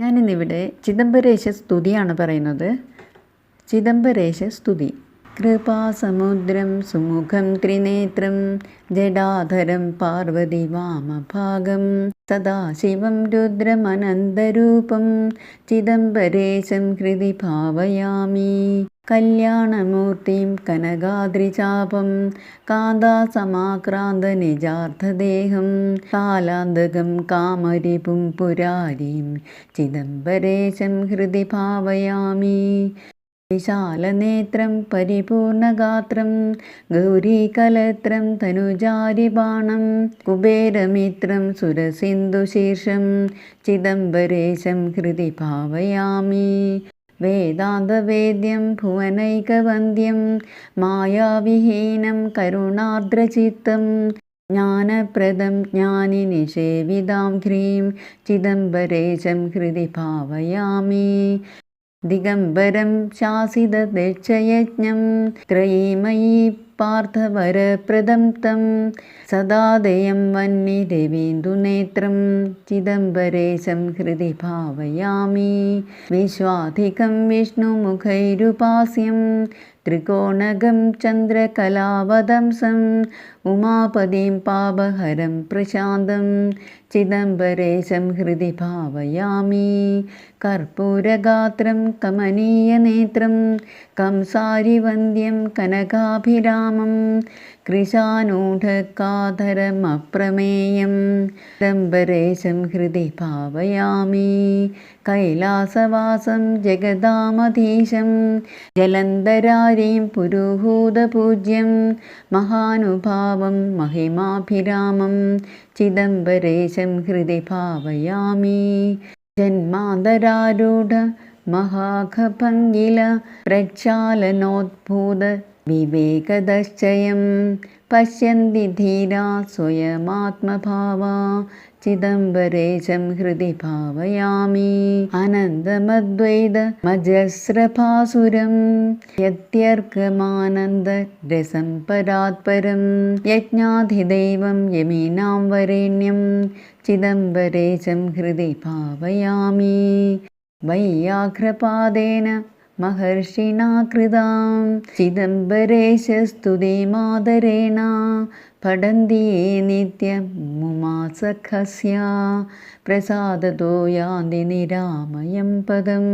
ഞാനിന്നിവിടെ ചിദംബരേശ സ്തുതിയാണ് പറയുന്നത്. ചിദംബരേശ സ്തുതി. കൃപാസമുദ്രം സുമുഖം ത്രിനേത്രം ജഡാധരം പാർവതി വാമഭാഗം സദാശിവം രുദ്രമനന്തരൂപം ചിദംബരേശം ഹൃദി ഭാവയാമി. കല്യാണമൂർത്തിം കനകാദ്രിചാപം കാന്താസമാക്രാന്തനിജാർത്ഥദേഹം കാലാന്തകം കാമരിപും പുരാരീം ചിദംബരേശം ഹൃദി ഭാവയാമി. വിശാലനേത്രം പരിപൂർണഗാത്രം ഗൗരീകലത്രം തനുജാരിബാണം കുബേരമിത്രം സുരസിന്ധുശീർഷം ചിദംബരേശം ഹൃദി ഭാവയാമി. वेदान्तवेद्यं भुवनैकवन्द्यं मायाविहीनं करुणार्द्रचित्तं ज्ञानप्रदं ज्ञानिनिषेविदां ह्रीं चिदम्बरेशं हृदि भावयामि। दिगम्बरं शासिदर्शयज्ञं त्रयीमयी पार्थवरप्रदं तं। सदादयं वह्नि देवेन्दुनेत्रं। चिदम्बरेशं हृदि भावयामि। विश्वाधिकं विष्णुमुखैरुपास्यं വിഷ്ണുമുഖൈരുപാസ്യം ത്രികോണകം ചന്ദ്രകലാവദംസം पापहरं प्रशान्तं चिदम्बरेशं हृदि भावयामि कर्पूरगात्रं कमनीयनेत्रं कंसारिवन्द्यं കംസാരിവന്ദ്യം कृशानूढकाधरमप्रमेयं चिदम्बरेशं हृदि भावयामि कैलासवासं കൈലാസവാസം ജഗദാമധീശം ജലന്ധരാരീം പുരുഹൂതപൂജ്യം. മഹാനുഭാവം മഹിമാഭിരാമം. ചിദംബരേശം ഹൃദി ഭാവയാമി. ജന്മാന്തരാരൂഢ മഹാഖഭംഗില പ്രക്ഷാലനോദ്ഭൂത വിവേകദശ്ചയം. ധീരാ സ്വയമാത്മഭാവാ ചിദംബരേശം ഹൃദി ഭാവയാമി അനന്തമദ്വൈതമജസ്രഭാസുരം യത്യർക്കമാനന്ദ രസം പരാത്പരം യജ്ഞാധിദൈവം യമീനാം വരേണ്യം ചിദംബരേശം ഹൃദി ഭാവയാമി വൈയാഘ്രപാദേന महर्षिणा कृतां चिदम्बरेशस्तुतिमादरेण पठन्ति ये नित्यमुमासखस्य प्रसादतो यान्ति निरामयं पदम्